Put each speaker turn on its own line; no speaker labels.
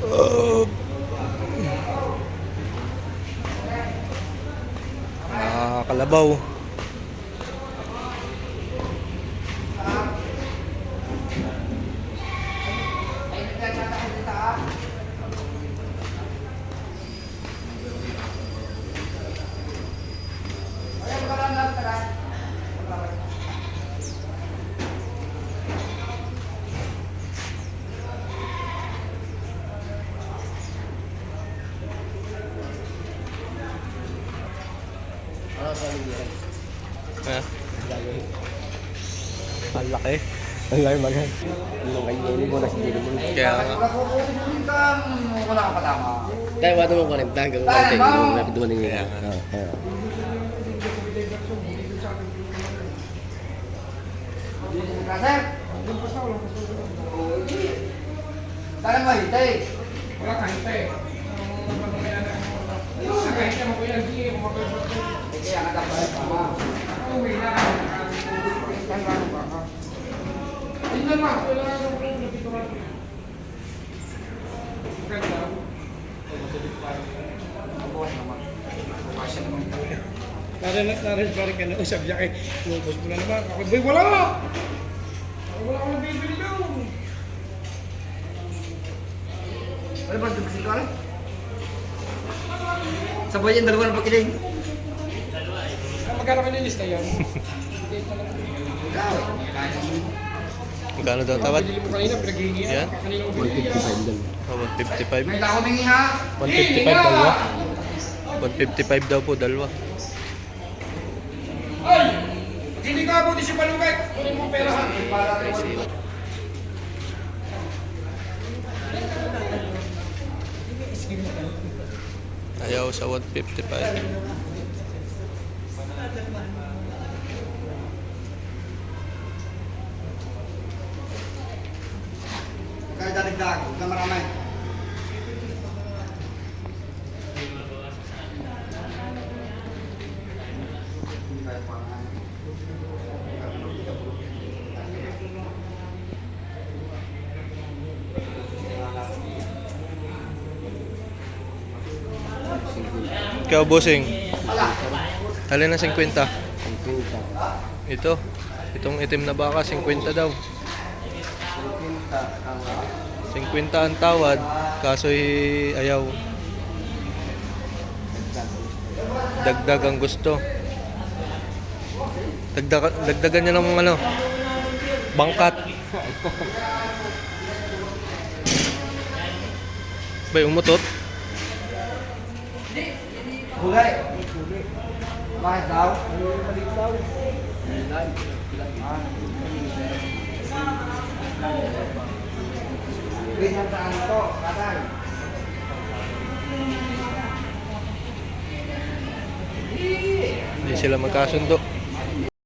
Uh, ah, kalabaw. Ha? Ang laki.
Ang laki bagay. Ang laki yung mo, nasa gilid mo.
Kaya nga.
Wala ka patama.
Dahil wala mo connect, hanggang wala tayo. Wala ka dumaling nga.
Kaya nga.
Sir, Sana mahintay.
Wala kahintay. Wala kahintay. Wala kahintay.
Wala kahintay. Wala kahintay.
Nare na nare pare ka na usap siya kay Lubos mo na naman. Ako, boy, wala! Ako wala akong bibili doon.
Ano ba ito kasi ko? Sabay yan, dalawa na
pagkiling. Magkano ka nilis na yun?
Magkano daw tawad?
Bili mo kanina, pinaghihingi
Yan.
Kanina mo binili.
155 lang.
Oh, 155.
May ha.
155 dalawa. 155 daw po dalawa.
Ay! Hindi ka abuti si Balugay, kunin mo pera ha.
Ayaw sa 155.
Kaya dadagdag. Huwag na marami. Hindi kaya pa nga.
Ikaw, bossing.
Wala.
Alin na 50?
50.
Ito. Itong itim na baka, 50 daw.
50 ang
50 ang tawad, kaso ayaw. Dagdag ang gusto. Dagdag, dagdagan niya ng ano, bangkat. Bay, umutot?
Hulay. Bakit daw? Ganyan saan to, katay.
Hindi sila magkasundo.